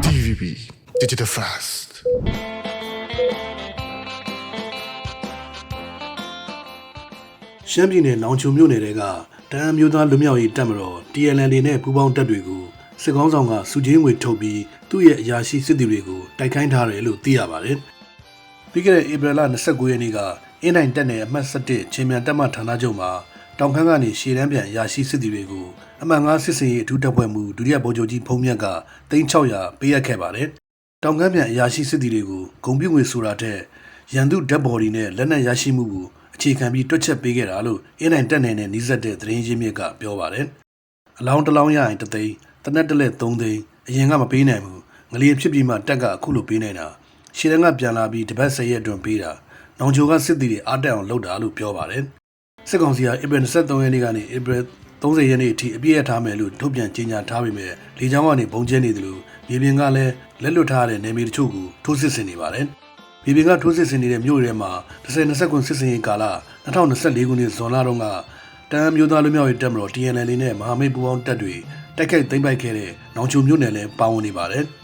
DVB Digital Fast ရှမ်းပြည်နယ်နောင်ချုံမြို့နယ်တဲကတအံမျိုးသားလူမျိုးရေးတပ်မတော် TNL နဲ့ပူးပေါင်းတပ်တွေကိုစစ်ကောင်းဆောင်ကစုချင်းငွေထုတ်ပြီးသူ့ရဲ့အရာရှိစစ်သည်တွေကိုတိုက်ခိုင်းထားတယ်လို့သိရပါတယ်။ပြီးခဲ့တဲ့ဧပြီလ29ရက်နေ့ကအင်းနိုင်တပ်နယ်အမှတ်7ချင်းမြန်တပ်မဌာနချုပ်မှာ တောင်ခမ်းကနေရှေ့တန်းပြန်အရာရှိစစ်သည်တွေကိုအမှန်9စစ်စင်ရေးအထူးတပ်ဖွဲ့မှုဒုတိယဗိုလ်ချုပ်ကြီးဖုံးမြတ်က3600ပေးအပ်ခဲ့ပါတယ်။တောင်ခမ်းပြန်အရာရှိစစ်သည်တွေကိုဂုံပြုငွေဆိုတာတဲ့ရန်သူဓာတ်ဘော်ဒီနဲ့လက်နက်ရရှိမှုကိုအခြေခံပြီးတွက်ချက်ပေးခဲ့တာလို့အင်းနိုင်တက်နယ်နဲ့နှီးစက်တဲ့သတင်းရင်းမြစ်ကပြောပါတယ်။အလောင်းတစ်လောင်းရရင်တသိန်းတနက်တစ်လက်3သိန်းအရင်ကမပေးနိုင်ဘူးငလျင်ဖြစ်ပြီးမှတက်ကအခုလိုပေးနိုင်တာရှေ့တန်းကပြန်လာပြီးတပတ်10ရက်အတွင်းပေးတာနောင်ချိုကစစ်သည်တွေအားတက်အောင်လုပ်တာလို့ပြောပါတယ်။ စစ်ကောင်စီကဧပြီ23ရက်နေ့ကနေဧပြီ30ရက်နေ့အထိအပြည့်ရထားမယ်လို့ထုတ်ပြန်ကြေညာထားပေမဲ့လေကြောင်းကနေဘုံကျဲနေတယ်လို့မြေပြင်ကလည်းလက်လွတ်ထားတဲ့နေမြေတချို့ကိုထိုးစစ်ဆင်နေပါတယ်။ပြည်ပင်ကထိုးစစ်ဆင်နေတဲ့မြို့တွေမှာ10-20ခုစစ်စင်ရေးကာလ2024ခုနှစ်ဇွန်လတုန်းကတန်မျိုးသားလူမျိုးရေးတပ်မတော် TNL နဲ့မဟာမိတ်ပူးပေါင်းတပ်တွေတိုက်ခိုက်သိမ်းပိုက်ခဲ့တဲ့နောင်ချုံမြို့နယ်လည်းပါဝင်နေပါတယ်။